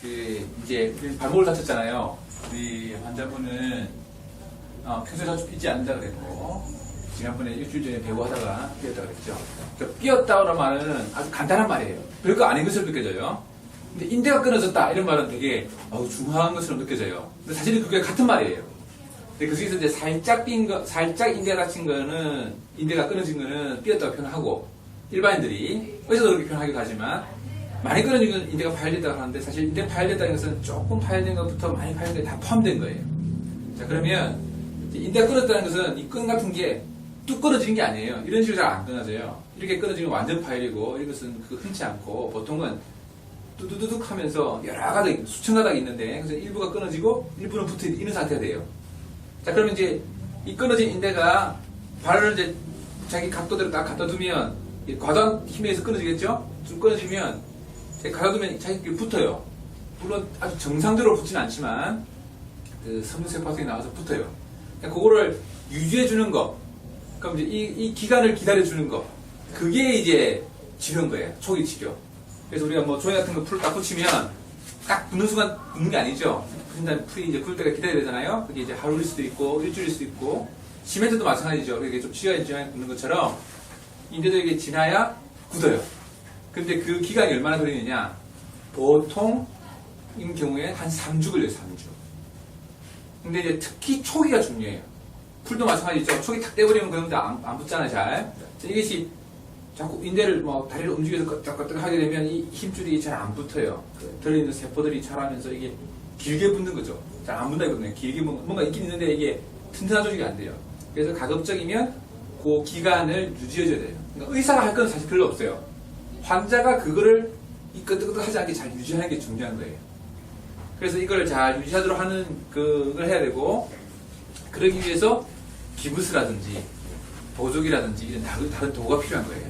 그 이제 발목을 다쳤잖아요. 우리 환자분은 어, 평소에 자주 삐지 않는다 그랬고 지난번에 일주일 전에 배우하다가 삐었다 그랬죠. 그 삐었다는 말은 아주 간단한 말이에요. 별거 아닌 것처럼 느껴져요. 근데 인대가 끊어졌다 이런 말은 되게 어우, 중요한 것처럼 느껴져요. 근데 사실은 그게 같은 말이에요. 근데 그 중에서 이제 살짝 삔 거, 살짝 인대가 다친 거는 인대가 끊어진 거는 삐었다고 표현하고 일반인들이 의사도 그렇게 표현하기도 하지만 많이 건 인대가 파열됐다고 하는데 사실 인대 파열됐다는 것은 조금 파열된 것부터 많이 파열된 게 다 포함된 거예요. 자 그러면 인대가 끊었다는 것은 이 끈 같은 게 뚝 끊어지는 게 아니에요. 이런 식으로 잘 안 끊어져요. 이렇게 끊어지면 완전 파열이고 이것은 그 흔치 않고 보통은 뚜두두둑 하면서 여러 가닥, 수천 가닥이 있는데 그래서 일부가 끊어지고 일부는 붙어 있는 상태가 돼요. 자 그러면 이제 이 끊어진 인대가 발을 이제 자기 각도대로 딱 갖다 두면 이 과도한 힘에 의해서 끊어지겠죠? 좀 끊어지면 이렇게 갖다 두면 자기끼리 붙어요. 물론 아주 정상적으로 붙지는 않지만 그 섬유세포 파동이 나와서 붙어요. 그러니까 그거를 유지해 주는 거. 그럼 이제 이, 이 기간을 기다려 주는 거. 그게 이제 치료인 거예요. 초기 치료. 그래서 우리가 뭐 종이 같은 거 풀을 딱 붙이면 딱 붙는 순간 붙는 게 아니죠. 붙은 다음에 풀이 이제 풀 때가 기다려야 되잖아요. 그게 이제 하루일 수도 있고 일주일일 수도 있고 시멘트도 마찬가지죠. 이게 좀 시간이 지나야 붙는 것처럼 인대도 이게 지나야 굳어요. 근데 그 기간이 얼마나 걸리느냐? 보통인 경우에 한 3주 걸려요, 3주. 근데 이제 특히 초기가 중요해요. 풀도 마찬가지죠. 초기 탁 떼버리면 그런데 안, 안 붙잖아요, 잘. 이것이 자꾸 인대를 뭐 다리를 움직여서 끄덕끄덕 하게 되면 이 힘줄이 잘 안 붙어요. 그 들어있는 세포들이 자라면서 이게 길게 붙는 거죠. 잘 안 붙나거든요. 길게 뭔가, 뭔가 있긴 있는데 이게 튼튼한 조직이 안 돼요. 그래서 가급적이면 그 기간을 유지해줘야 돼요. 그러니까 의사가 할 건 사실 별로 없어요. 환자가 그거를 이 끄덕끄덕 하지 않게 잘 유지하는 게 중요한 거예요. 그래서 이걸 잘 유지하도록 하는 그걸 해야 되고 그러기 위해서 기부스라든지 보조기라든지 이런 다른, 다른 도구가 필요한 거예요.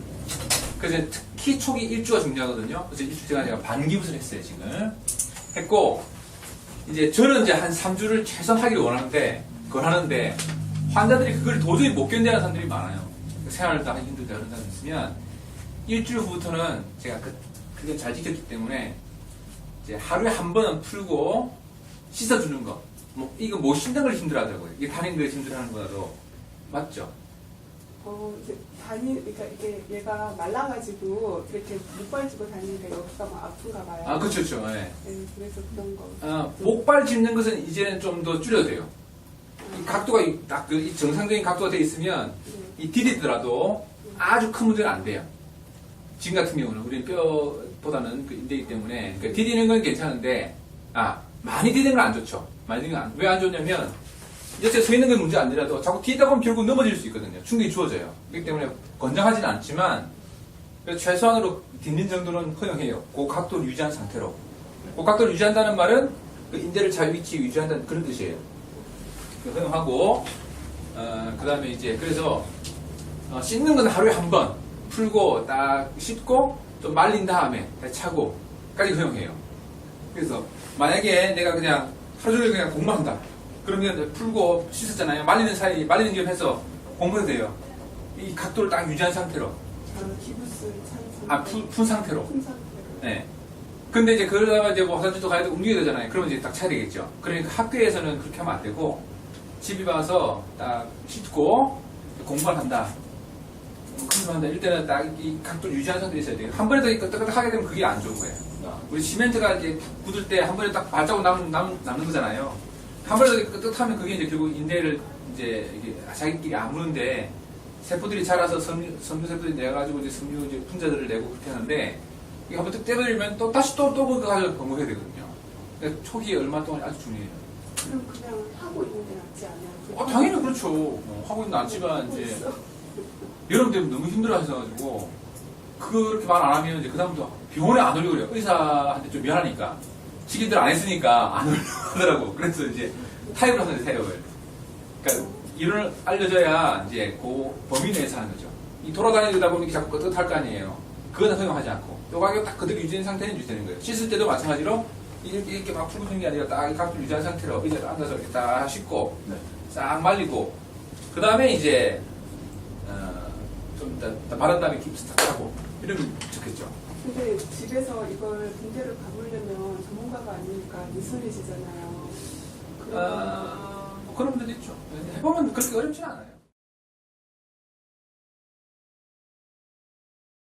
그래서 특히 초기 1주가 중요하거든요. 그래서 일주 제가 제가 반기부스를 했어요, 지금. 했고, 이제 저는 이제 한 3주를 최선 하기를 원하는데, 그걸 하는데, 환자들이 그걸 도저히 못 견뎌하는 사람들이 많아요. 생활을 다 하기 힘들다 그런 사람이 있으면, 일주일 후부터는 제가 그, 그걸 잘 지켰기 때문에, 이제 하루에 한 번은 풀고, 씻어주는 거. 뭐, 이거 못 씻는 걸 힘들어 하더라고요. 이게 다른 걸 힘들어 하는 거라도. 맞죠? 어, 이제 다니, 그러니까 이게 얘가 말라가지고 이렇게 목발 쥐고 다니니까 여기가 막 아픈가 봐요. 아, 그쵸, 그쵸. 예. 네, 그래서 그런 거. 어, 목발 짚는 것은 이제는 좀 더 줄여도 돼요. 이 각도가 이- 딱 그, 이 정상적인 각도가 돼 있으면 네. 이 디디더라도 아주 큰 문제는 안 돼요. 지금 같은 경우는 우리는 뼈보다는 그 인대이기 때문에 그러니까 디디는 건 괜찮은데 아 많이 디디는 건 안 좋죠. 많이 디디는 건 왜안 좋냐면 여태 서 있는 건 문제 아니라도 자꾸 디디다 보면 결국 넘어질 수 있거든요. 충격이 주어져요. 그렇기 때문에 권장하지는 않지만 최소한으로 딛는 정도는 허용해요. 그 각도를 유지한 상태로. 그 각도를 유지한다는 말은 그 인대를 잘 위치 유지한다는 그런 뜻이에요. 그 허용하고 그 다음에 이제 그래서 어, 씻는 건 하루에 한 번 풀고 딱 씻고 좀 말린 다음에 다시 차고까지 허용해요. 그래서 만약에 내가 그냥 하루 종일 그냥 공부만 한다. 그러면 풀고 씻었잖아요. 말리는 사이 말리는 겸 해서 공부해도 돼요. 이 각도를 딱 유지한 상태로 아푼 상태로. 푼 상태로. 네. 근데 이제 그러다가 이제 뭐 화장실도 가야 되고 움직여야 되잖아요. 그러면 이제 딱 차야 되겠죠. 그러니까 학교에서는 그렇게 하면 안 되고 집에 와서 딱 씻고 공부를 한다. 공부를 한다. 이럴 때는 딱 이 각도를 유지하는 상태에 있어야 돼요. 한 번에 더 끄떡끄떡 하게 되면 그게 안 좋은 거예요. 우리 시멘트가 이제 굳을 때 한 번에 딱 발자국 남, 남, 남는 거잖아요. 한 번에 더 끄떡하면 그게 이제 결국 인대를 이제 이게 자기끼리 아무는데 세포들이 자라서 섬유, 섬유 세포들이 내가지고 이제 섬유 이제 분자들을 내고 그렇게 하는데 이게 한번 딱 떼버리면 또 다시 또, 또 그거 가지고 공부해야 되거든요. 그러니까 초기에 얼마 동안 아주 중요해요. 그럼 그냥 하고 있는 게 낫지 않아요? 어, 당연히 그렇죠. 어, 하고 있는 낫지만 이제 여러분 때문에 너무 힘들어 하셔가지고 그렇게 말 안 하면 이제 그 다음부터 병원에 안 오려고 그래요. 의사한테 좀 미안하니까. 지기들 안 했으니까 안 오려고 하더라고. 그래서 이제 타협을 하는 거죠, 타협을. 그러니까 이론을 알려줘야 이제 그 범위 내에서 하는 거죠. 이 돌아다니다 보면 이렇게 자꾸 끄떡할 거 아니에요. 그건 허용하지 않고. 요 가격 딱 그대로 유지된 상태는 유지되는 거예요. 씻을 때도 마찬가지로 이렇게, 이렇게 막 풀고 있는 게 아니라 딱이 각도 유지한 상태로 의자에 앉아서 이렇게 딱 씻고 싹 말리고 그 다음에 이제 바른 다음에 깁스 탁 하고 이러면 좋겠죠. 근데 집에서 이걸 붕대를 감으려면 전문가가 아니니까 미술이시잖아요. 그러면 아, 뭐 그런 분들도 있죠. 해보면 그렇게 어렵진 않아요.